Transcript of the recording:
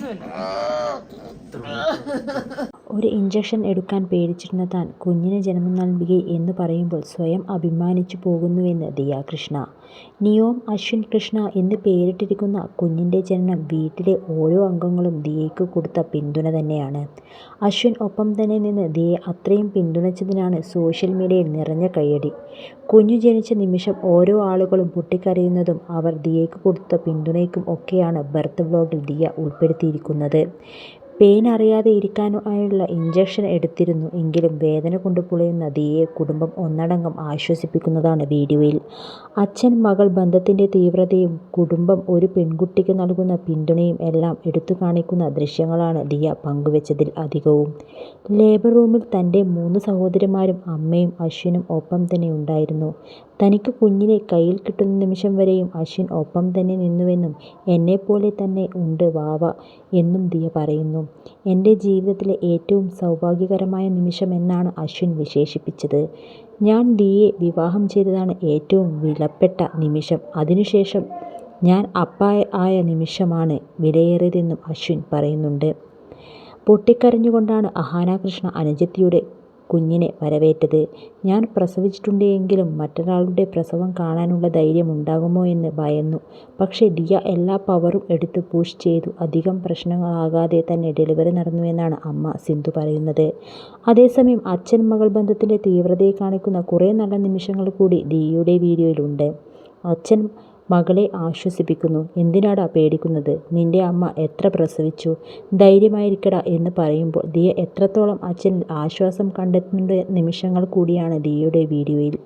のように。ഒരു injection എടുക്കാൻ പേടിച്ചിരുന്ന താൻ കുഞ്ഞിന് ജന്മം നൽകി എന്ന് പറയുമ്പോൾ സ്വയം അഭിമാനിച്ചു പോകുന്നുവെന്ന് ദിയ കൃഷ്ണ. നിയോം അശ്വിൻ കൃഷ്ണ എന്ന് പേരിട്ടിരിക്കുന്ന കുഞ്ഞിന്റെ ജനനം വീട്ടിലെ ഓരോ അംഗങ്ങളും ദിയയ്ക്ക് കൊടുത്ത പിന്തുണ തന്നെയാണ്. അശ്വിൻ ഒപ്പം തന്നെ നിന്ന് ദിയയെ അത്രയും പിന്തുണച്ചതിനാണ് സോഷ്യൽ മീഡിയയിൽ നിറഞ്ഞ കയ്യടി. കുഞ്ഞു ജനിച്ച നിമിഷം ഓരോ ആളുകളും പൊട്ടിക്കരയുന്നതും അവർ ദിയയ്ക്ക് കൊടുത്ത പിന്തുണയ്ക്കും ഒക്കെയാണ് ബർത്ത് വ്ലോഗിൽ ദിയ ഉൾപ്പെടുത്തിയിരിക്കുന്നത്. പെയിൻ അറിയാതെ ഇരിക്കാനായുള്ള ഇഞ്ചക്ഷൻ എടുത്തിരുന്നു എങ്കിലും വേദന കൊണ്ട് പുളയുന്ന ദിയയെ കുടുംബം ഒന്നടങ്കം ആശ്വസിപ്പിക്കുന്നതാണ് വീഡിയോയിൽ. അച്ഛൻ മകൾ ബന്ധത്തിന്റെ തീവ്രതയും കുടുംബം ഒരു പെൺകുട്ടിക്ക് നൽകുന്ന പിന്തുണയും എല്ലാം എടുത്തുകാണിക്കുന്ന ദൃശ്യങ്ങളാണ് ദിയ പങ്കുവെച്ചതിൽ അധികവും. ലേബർ റൂമിൽ തന്റെ മൂന്ന് സഹോദരിമാരും അമ്മയും അശ്വിനും ഒപ്പം തന്നെ ഉണ്ടായിരുന്നു. തനിക്ക് കുഞ്ഞിനെ കയ്യിൽ കിട്ടുന്ന നിമിഷം വരെയും അശ്വിൻ ഒപ്പം തന്നെ നിന്നുവെന്നും എന്നെപ്പോലെ തന്നെ ഉണ്ട് വാവ എന്നും ദിയ പറയുന്നു. എന്റെ ജീവിതത്തിലെ ഏറ്റവും സൗഭാഗ്യകരമായ നിമിഷം എന്നാണ് അശ്വിൻ വിശേഷിപ്പിച്ചത്. ഞാൻ ദിയയെ വിവാഹം ചെയ്തതാണ് ഏറ്റവും വിലപ്പെട്ട നിമിഷം അതിനുശേഷം ഞാൻ അപ്പ ആയ നിമിഷമാണ് വിലയേറിയതെന്നും അശ്വിൻ പറയുന്നുണ്ട്. പൊട്ടിക്കരഞ്ഞുകൊണ്ടാണ് അഹാന കൃഷ്ണ അനുജത്തിയുടെ കുഞ്ഞിനെ വരവേറ്റത്. ഞാൻ പ്രസവിച്ചിട്ടുണ്ടെങ്കിലും മറ്റൊരാളുടെ പ്രസവം കാണാനുള്ള ധൈര്യം ഉണ്ടാകുമോ എന്ന് ഭയന്നു. പക്ഷേ ദിയ എല്ലാ പവറും എടുത്ത് പുഷ് ചെയ്തു അധികം പ്രശ്നങ്ങളാകാതെ തന്നെ ഡെലിവറി നടന്നുവെന്നാണ് അമ്മ സിന്ധു പറയുന്നത്. അതേസമയം അച്ഛൻ മകൾ ബന്ധത്തിന്റെ തീവ്രതയെ കാണിക്കുന്ന കുറേ നല്ല നിമിഷങ്ങൾ കൂടി ദിയയുടെ വീഡിയോയിലുണ്ട് അച്ഛൻ മകളെ ആശ്വസിപ്പിക്കുന്നു. എന്തിനാടാ പേടിക്കുന്നത് നിന്റെ അമ്മ എത്ര പ്രസവിച്ചു. ധൈര്യമായിരിക്കടാ എന്ന് പറയുമ്പോൾ ദിയ എത്രത്തോളം അച്ഛൻ ആശ്വാസം കണ്ടെത്തുന്ന നിമിഷങ്ങൾ കൂടിയാണ് ദിയയുടെ വീഡിയോയിൽ.